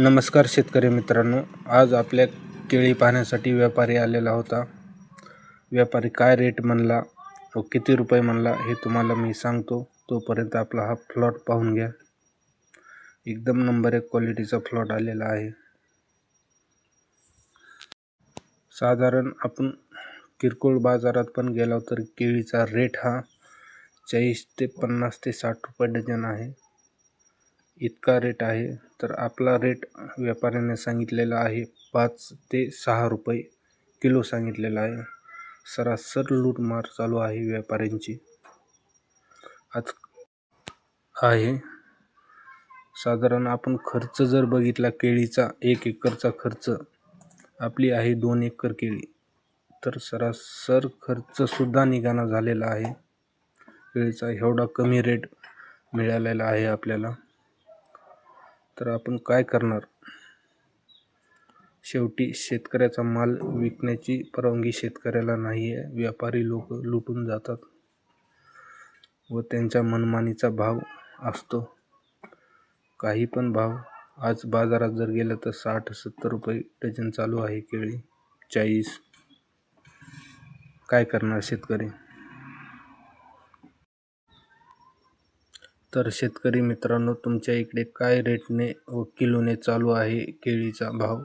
नमस्कार शेतकरी मित्रांनो आज आपल्या केळी पाहण्यासाठी व्यापारी आलेला होता. व्यापारी काय रेट म्हणला व किती रुपये म्हणला हे तुम्हाला मी सांगतो. तोपर्यंत आपला हा फ्लॉट पाहून घ्या. एकदम नंबर एक क्वालिटीचा फ्लॉट आलेला आहे. साधारण आपण किरकोळ बाजारात पण गेलो तर केळीचा रेट हा चाळीस ते पन्नास ते साठ रुपये डझन आहे. इतका रेट आहे तर आपला रेट व्यापाऱ्याने सांगितलेला आहे पाच ते सहा रुपये किलो सांगितलेला आहे. सरासर लूटमार चालू आहे व्यापाऱ्यांची. आज आहे. साधारण आपण खर्च जर बघितला केळीचा एक एकरचा खर्च आपली आहे दोन एकर केळी. तर सरासर खर्चसुद्धा निघाना झालेला आहे. केळीचा एवढा कमी रेट मिळालेला आहे आपल्याला. तर आपण काय करणार? शेवटी शेतकऱ्याचा माल विकण्याची परवानगी शेतकऱ्याला नाही आहे व्यापारी लोक लुटून जातात व त्यांच्या मनमानीचा भाव असतो. काही पण भाव. आज बाजारात जर गेलं तर साठ सत्तर रुपये डझन चालू आहे केळी. चाळीस. काय करणार शेतकरी? तर शेतकरी मित्रांनो तुमच्या इकडे काय रेटने व किलोने चालू आहे केळीचा भाव?